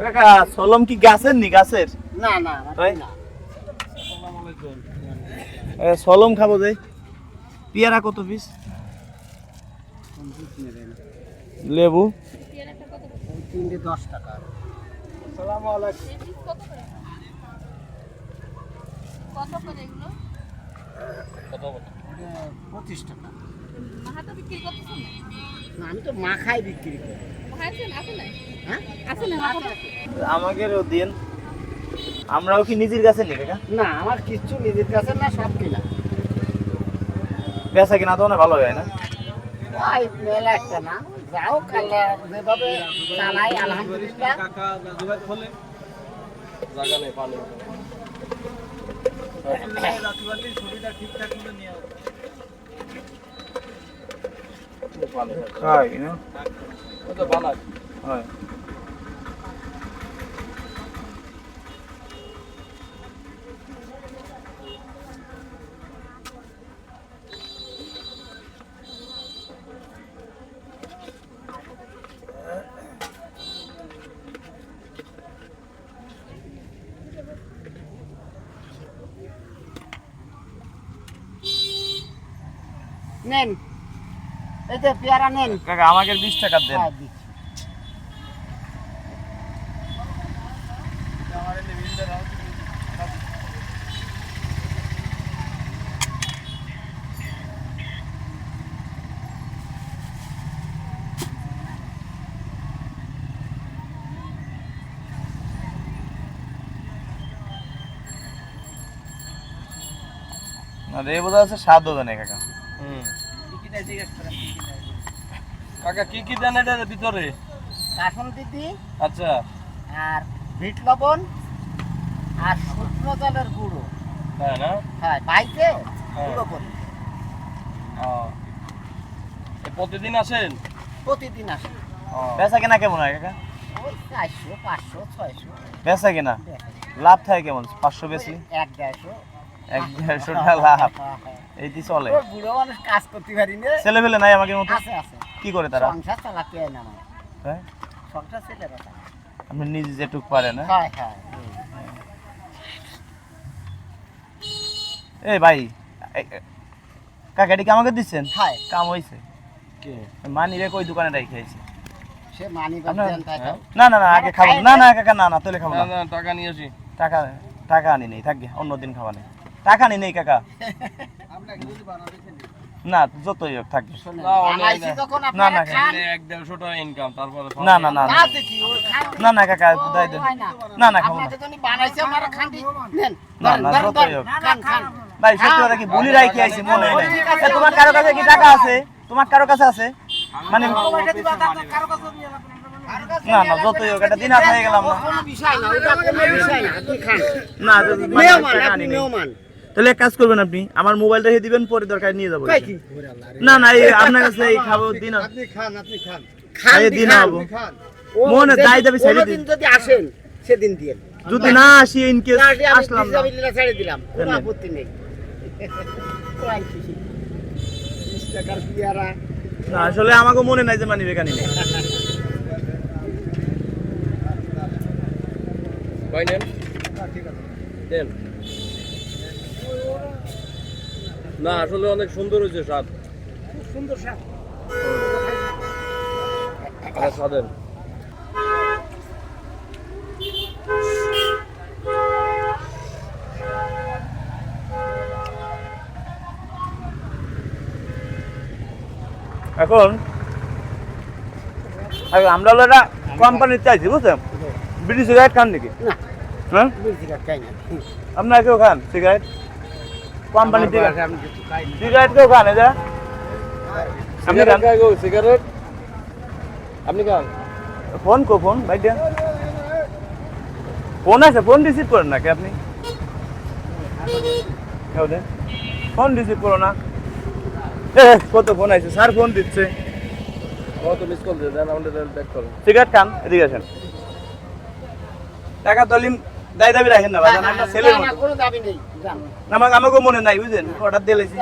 কাকা সলম কি গাছের নি গাছের? না না তাই? সলম খাব যাই পেয়ারা কত পিস? লেবু? তিনটে দশ টাকা। সালাম পঁচিশ টাকা। আমি তো মাখাই বিক্রি করি। না না আমাকেও দিন। আমরাও কি নিজের কাছে নি কাকা? না আমার কিচ্ছু নিজের কাছে না সব কিনা বেচা কিনা তো অনেক ভালো হয় না? ওই মেলা একটা না যাও কালা যেভাবে চালাই আলহামদুলিল্লাহ। খাই না? হয় নেন এই যে পেয়ারা নেন। কাকা আমাকে বিশ টাকা দেন। হ্যাঁ, রে বোঝা যাচ্ছে স্বাদ হবে না কাকা। কাকা কি কি দেন এটার ভিতরে? কাসন দিদি আচ্ছা। আর বিট লবণ আর শুকনো জলের গুঁড়ো। তাই না? হ্যাঁ বাইতে হ্যাঁ। গুঁড়ো করি। প্রতিদিন আসেন? প্রতিদিন আসেন। বেচা কিনা কেমন হয় কাকা? চারশো পাঁচশো ছয়শো। বেচা কিনা। লাভ থাকে কেমন? পাঁচশো বেশি? এক দেড়শো। এক দেড়শো লাভ। হ্যাঁ। চলে। বুড়ো মানুষ কাজ করতে পারি না। ছেলে ফেলে নাই আমাকে মতো? আছে আছে। কি করে তারা? সংসার চালাতে হয় না হ্যাঁ? সংসার চালায়। আপনি নিজে যেটুক পারে না হ্যাঁ হ্যাঁ। এই ভাই এই, কাকা কি আমাকে দিচ্ছেন? হ্যাঁ। কাম হয়েছে কে? মানি রে কই দোকানে রাখি আইছে? সে মানি তাই হ্যাঁ? না না না আগে খাব। না না। কাকা না না তোলে খাব না। টাকা নিয়ে আসি। টাকা টাকা আনি নেই থাকবে অন্যদিন খাওয়া নেই। টাকা আনি নেই কাকা। না যতই হোক থাকবে না, না। না, আপনারা না, না না না কি, কাকা দাই দেন। হয় না। না না খাব না। না, যতই হোক। ভাই সত্যি কথা কি বলি রাখি আইছি মনে হয় ঠিক না আছে, এ, তোমার কারও কাছে কি টাকা আছে? তোমার কারও কাছে আছে? মানে না। না যতই হোক এটা দিন হয়ে গেলাম না। কোনো বিষয় না, তাহলে এক কাজ করবেন আপনি আমার মোবাইলটা দিয়ে দিবেন পরে দরকার নিয়ে যাব না না এই আপনার কাছে এই খাব দিন খান দিন হব মনে দাবি ছেড়ে কোনোদিন যদি আসেন সেদিন দিয়ে। যদি না আসি ইন কেস আসলাম না। ছেড়ে দিলাম। কোনো আপত্তি নেই। টাকার পেয়ারা। না আসলে আমাকে মনে নাই যে মানি বেকানি নেই ভাই নেন দেন না আসলে অনেক সুন্দর হয়েছে স্বাদ। খুব সুন্দর স্বাদ। স্বাদের। এখন আমরা হলো একটা কোম্পানির চাইছি বুঝছেন? বিড়ি সিগারেট খান নাকি? হ্যাঁ? আপনারা কেউ খান সিগারেট কোম্পানি থেকে। সিগারেট কেউ খান এটা আপনি খান সিগারেট আপনি খান। ফোন কো ফোন ভাই দেন। ফোন আছে ফোন রিসিভ করেন নাকি আপনি? কেউ দেন। ফোন রিসিভ করো না। এ কত ফোন আছে স্যার ফোন দিচ্ছে। কত মিস কল দিয়ে দেন আমাদের ব্যাক করেন। সিগারেট খান এদিকে আসেন। টাকা দলিম দায় দাবি রাখেন না বাজান একটা ছেলের না, না, মতো কোনো দাবি নেই যান। আমাকে মনে নাই বুঝলেন? অর্ডার দিয়েছি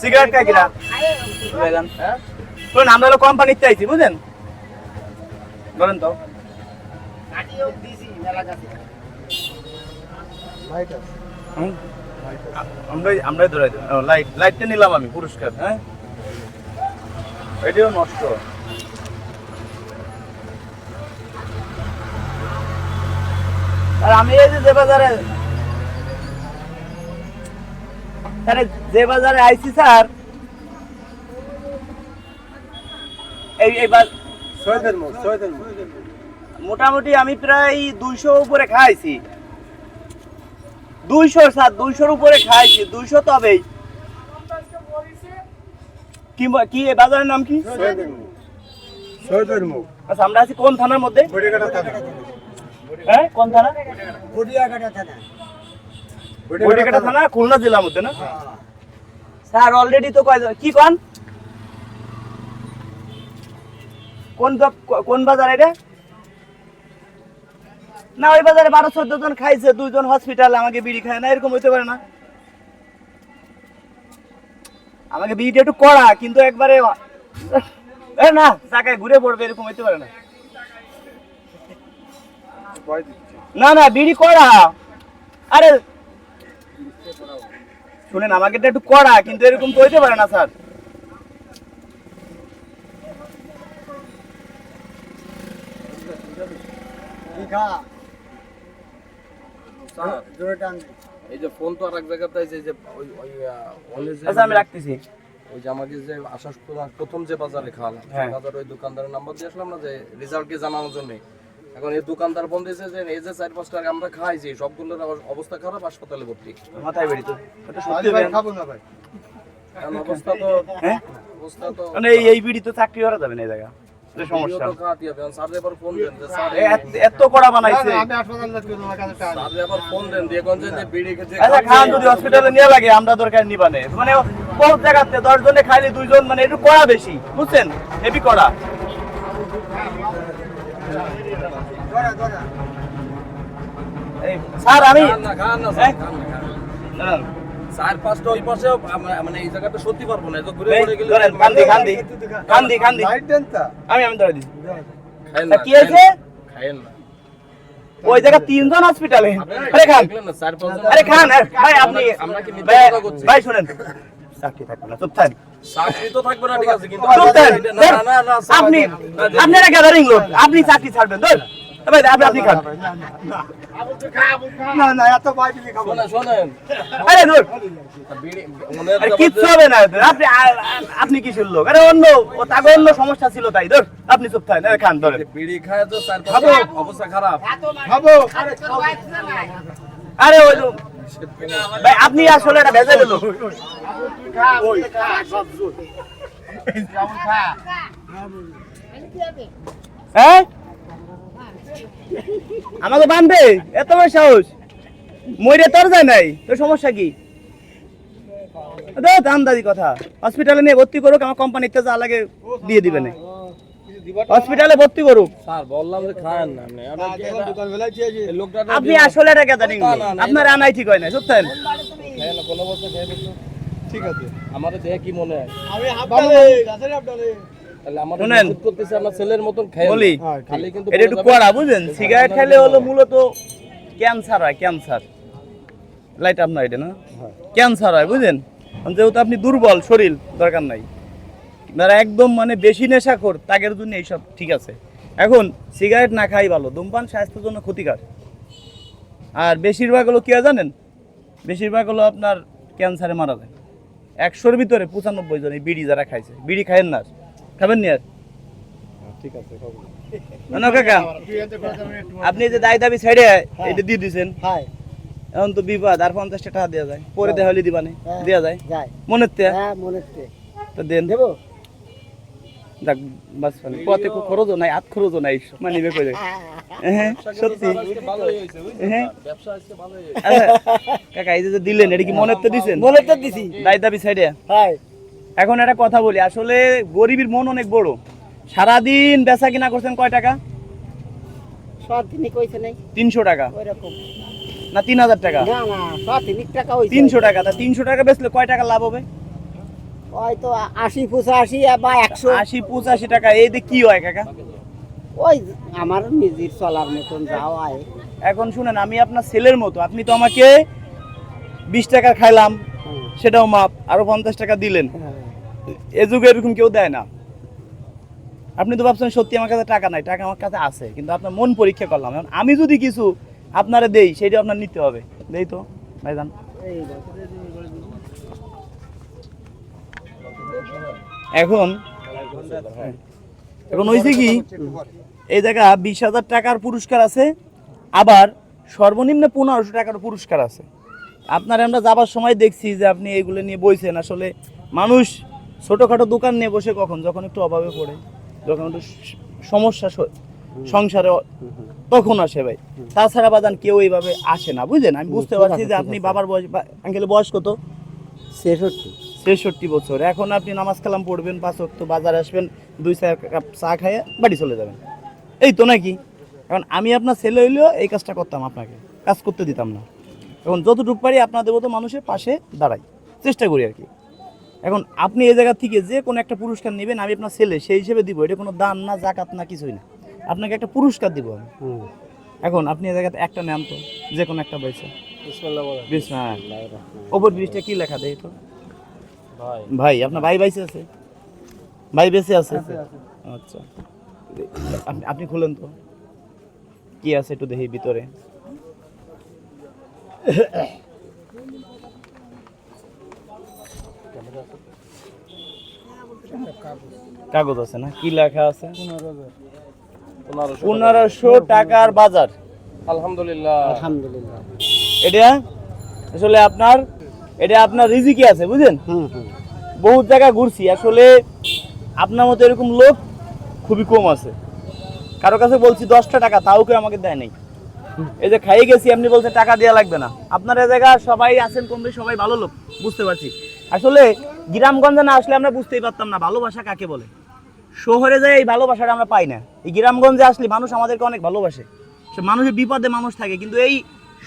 সিগারেট খাই কিনা বাজান শুনুন আমরা হলো বুঝলেন? বলেন তো? আমরাই আমরাই ধরাই লাইট লাইটটা নিলাম আমি পুরস্কার হ্যাঁ? এটিও নষ্ট। আর আমি এই যে বাজারে স্যার যে বাজারে আইছি স্যার এই মোটামুটি আমি প্রায় দুইশো উপরে খাইছি। দুইশো স্যার দুইশোর উপরে খাইছি দুইশো তবেই কি কি বাজারের নাম কি? আচ্ছা আমরা আছি কোন থানার মধ্যে? হ্যাঁ? কোন থানা? বডিঘাটা থানা। খুলনা জেলার মধ্যে না? স্যার অলরেডি তো কয় কি কোন? কোন কোন বাজার এটা? না ওই বাজারে বারো চোদ্দ জন খাইছে দুইজন হসপিটাল আমাকে বিড়ি খায় না এরকম হইতে পারে না। আমাকে বিড়িটা একটু কড়া কিন্তু একবারে এ না জায়গায় ঘুরে পড়বে এরকম হইতে পারে না। না না বিড়ি কড়া। আরে শুনেন আমাকে একটু কড়া কিন্তু এরকম তো হইতে পারে না স্যার। স্যার এই যে ফোন তো আর এক জায়গাতে যে আচ্ছা আমি রাখতেছি। ওই যে আমাকে যে আসার প্রথম যে বাজারে খাওয়ালাম হ্যাঁ। বাজারে ওই দোকানদারের নাম্বার দিয়ে আসলাম না যে রেজাল্টকে জানানোর জন্য? এখন এই দোকানদার বন্ধ যে এই যে চার পাঁচটা আমরা খাইছি সবগুলোর অবস্থা খারাপ হাসপাতালে ভর্তি। মাথায় বেড়ি তো। এটা সত্যি বেন। অবস্থা তো হ্যাঁ? অবস্থা তো মানে এই এই বিড়ি তো চাকরি করা যাবে না এই জায়গা সমস্যা ভিডিও তো খাওয়াতে হবে। এখন স্যার এবার ফোন দেন স্যার এত- এত কড়া বানাইছে। স্যার এবার ফোন দেন দিয়ে কোন যে বিড়ি খেতে আচ্ছা খান যদি হসপিটালে নিয়ে লাগে আমরা দরকার নিবানে মানে কোন জায়গাতে দশ জনে খাইলে দুইজন মানে একটু কড়া বেশি বুঝছেন? হেভি কড়া এই, স্যার আমি খান না খান না স্যার, খান না, খান না। দাঁড়ান, চার পাঁচটা ওই পাশে মানে এই জায়গাটা সত্যি পারব না ঘুরে ঘুরে গেলে কান্দি কান্দি। কান্দি কান্দি। আমি আমি ধরে দিচ্ছি। খায়েন তা না কি হয়েছে? খায়েন না ওই জায়গা তিনজন হসপিটালে আরে খান। দেখলেন না চার পাঁচজন আরে খান ভাই আপনি আমরা কি মিথ্যা ভাই- কথা করছি? ভাই শুনেন। চাকরি থাকবে না চুপ থাক। চাকরি তো থাকবে না ঠিক আছে কিন্তু চুপ থাক। না না না না স্যার, আপনি আপনারা গ্যাদারিং লোক আপনি চাকরি ছাড়বেন ধর। ভাই আপনি আপনি খান। শোনেন আরে ধর বিড়ি মনের আরে ব্যাপার কিচ্ছু হবে না আপনি আপনি কিসের লোক? আরে অন্য ও তাকে অন্য সমস্যা ছিল তাই ধর আপনি চুপ থাকেন আরে খান ধরেন। বিড়ি খায় তো চার পাঁচটা অবস্থা খারাপ। আরে তোর না নাই। আরে ওই ভাই আপনি আসলে এটা ভেজে দিল হ্যাঁ? আমাকে বানবে? এত বড় সাহস। মরে তোর যায় নাই। তোর সমস্যা কি? তো আন্দাজি কথা। হসপিটালে নিয়ে ভর্তি করুক আমার কোম্পানিতে যা লাগে দিয়ে দিবে না। হসপিটালে ভর্তি করুক। স্যার বললাম যে খায়েন আপনি আমরা আসলে এটা গ্যাদারিং আপনার আনাই ঠিক হয় না সত্যেন খেয়ে দেখুন। আমাদের দেখে কি মনে হয়? আমাদের শুনেন। নিষেধ করতেছে আমার ছেলের মতন বলি এটা একটু কড়া বুঝেন সিগারেট খাইলে হলো মূলত ক্যান্সার হয় ক্যান্সার। লাইট আপনার এটা না? ক্যান্সার হয় বুঝেন যেহেতু আপনি দুর্বল শরীর দরকার নাই। যারা একদম মানে বেশি নেশাখোর তাদের জন্য এইসব ঠিক আছে। এখন সিগারেট না খাই ভালো ধূমপান স্বাস্থ্যের জন্য ক্ষতিকর। আর বেশিরভাগ হলো কি হয় জানেন? বেশিরভাগ হলো আপনার ক্যান্সারে মারা যায়। একশোর ভিতরে পঁচানব্বই জন এই বিড়ি যারা খাইছে। বিড়ি খাইয়েন না। খাবেন নি আর? না, না, কাকা আপনি যে দায় দাবি ছেড়ে এটা দিয়ে দিছেন? এখন তো বিপদ আর পঞ্চাশটা টাকা দেওয়া যায়। পরে দেওয়া হলে দিবানে। দেওয়া যায়। মনের তে হ্যাঁ তো দেন। দেবো? যাক বাস মানে পথে খরচও নাই খরচও নাই মানে কই হ্যাঁ সত্যি? হ্যাঁ। কাকা এই যে দিলেন এটা কি মনের তো দিছেন? মনে তো দিছি। দায় দাবি ছেড়ে হাই এখন একটা কথা বলি আসলে গরিবের মন অনেক বড়। সারাদিন বেচা কিনা করছেন কয় টাকা? তিনশো টাকা। ওই রকম না তিন হাজার টাকা? না না সব তিনি টাকা হইছে। তিনশো টাকা। তা তিনশো টাকা বেচলে কয় টাকা লাভ হবে? হয়তো আশি পঁচাশি বা একশো। আশি পঁচাশি টাকা। এই দিয়ে কি হয় কাকা? ওই আমার নিজের চলার মতন যাও আয় এখন শুনেন আমি আপনার ছেলের মতো। আপনি তো আমাকে বিশ টাকা খাইলাম সেটাও মাপ। আরও পঞ্চাশ টাকা দিলেন। হ্যাঁ। এ যুগে এরকম কেউ দেয় না। আপনি তো ভাবছেন, সত্যি আমার কাছে টাকা নাই। টাকা আমার কাছে আছে, কিন্তু আপনার মন পরীক্ষা করলাম। আমি যদি কিছু আপনারা দেই, সেটা আপনার নিতে হবে। দেই তো এই দেখো। এখন এখন হয়েছে কি, এই জায়গা বিশ হাজার টাকার পুরস্কার আছে, আবার সর্বনিম্ন পনেরোশো টাকার পুরস্কার আছে। আপনার আমরা যাবার সময় দেখছি যে আপনি এগুলো নিয়ে বইছেন। আসলে মানুষ ছোটোখাটো দোকান নিয়ে বসে কখন? যখন একটু অভাবে পড়ে যখন একটু সমস্যা সংসারে তখন আসে ভাই। তাছাড়া বাদান কেউ এইভাবে আসে না বুঝলেন? আমি বুঝতে পারছি যে আপনি বাবার বয়স আঙ্কেলের বয়স কত? ছেষট্টি। ছেষট্টি বছর। এখন আপনি নামাজ কালাম পড়বেন পাঁচ ওয়াক্ত বাজারে আসবেন দুই চার কাপ চা খাইয়ে বাড়ি চলে যাবেন। এই তো নাকি? এখন আমি আপনার ছেলে হইলেও এই কাজটা করতাম আপনাকে। কাজ করতে দিতাম না। এখন যতটুকু পারি আপনাদের মতো মানুষের পাশে দাঁড়াই। চেষ্টা করি আর কি। এখন আপনি এই জায়গা থেকে যে কোনো একটা পুরস্কার নেবেন আমি আপনার ছেলে সেই হিসেবে দিব। এটা কোনো দান না জাকাত না কিছুই না। আপনাকে একটা পুরস্কার দিব আমি। এখন আপনি এই জায়গাতে একটা নেন তো যে কোনো একটা পয়সা। ওপর ব্রিজটা কি লেখা দেয় তো? ভাই। আপনার ভাই বাইসে আছে? ভাই বেঁচে আছে। আচ্ছা। আপনি আপনি খুলেন তো। কি আছে একটু দেখি ভিতরে। কাগজ আছে না? কি লেখা আছে? পনেরোশো টাকার বাজার। আলহামদুলিল্লাহ। আলহামদুলিল্লাহ। এটা আসলে আপনার এটা আপনার রিজিকে আছে বহুত জায়গা ঘুরছি আসলে আপনার মতো এরকম লোক খুবই কম আছে। কারও কাছে বলছি দশটা টাকা তাও কেউ আমাকে দেয় নাই। এই যে খাইয়ে গেছি আপনি বলছেন টাকা দেওয়া লাগবে না। আপনার এ জায়গা সবাই আছেন কম বেশি সবাই ভালো লোক বুঝতে পারছি। আসলে গ্রামগঞ্জে না আসলে আমরা বুঝতেই পারতাম না, ভালোবাসা কাকে বলে? শহরে যাই এই ভালোবাসাটা আমরা পাই না। এই গ্রামগঞ্জে আসলে মানুষ আমাদেরকে অনেক ভালোবাসে। সে মানুষের বিপদে মানুষ থাকে, কিন্তু এই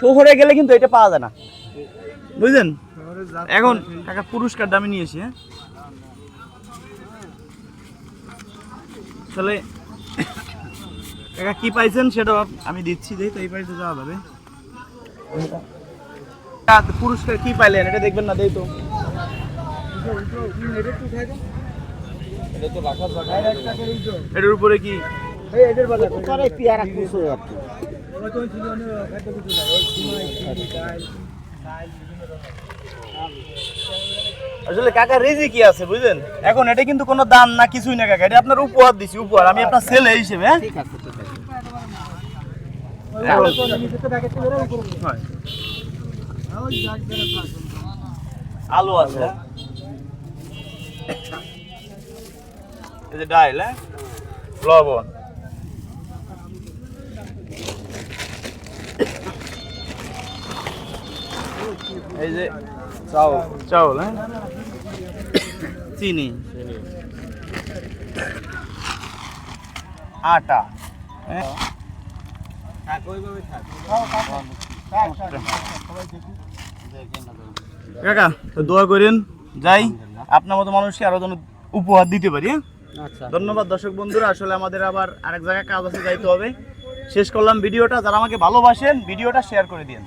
শহরে গেলে কিন্তু এটা পাওয়া যায় না। বুঝলেন? এখন টাকা পুরস্কারটা আমি নিয়েছি হ্যাঁ? আসলে কাকা কি পাইছেন সেটা আমি দিচ্ছি, দেই তো এই পাইতে যাওয়া যাবে। পুরস্কার কি পাইলেন এটা দেখবেন না, দেই তো এটা তো রাখার জায়গা এটার উপরে কি? আসলে কাকা রেজি কি আছে বুঝলেন? এখন এটা কিন্তু কোনো দান না কিছুই না কাকা। এটা আপনার উপহার দিছি উপহার। আমি আপনার ছেলে হিসেবে হ্যাঁ? ঠিক আছে। আলু আছে? এই যে ডাইল হ্যাঁ? লবণ। এই যে চাও চাউল হ্যাঁ? চিনি। আটা। হ্যাঁ। কাকা তো দোয়া করেন যাই। আপনার মতো মানুষকে আরও যেন উপহার দিতে পারি হ্যাঁ? আচ্ছা। ধন্যবাদ দর্শক বন্ধুরা আসলে আমাদের আবার আরেক জায়গায় কাজ আছে যাইতে হবে। শেষ করলাম ভিডিওটা। যারা আমাকে ভালোবাসেন ভিডিওটা শেয়ার করে দিন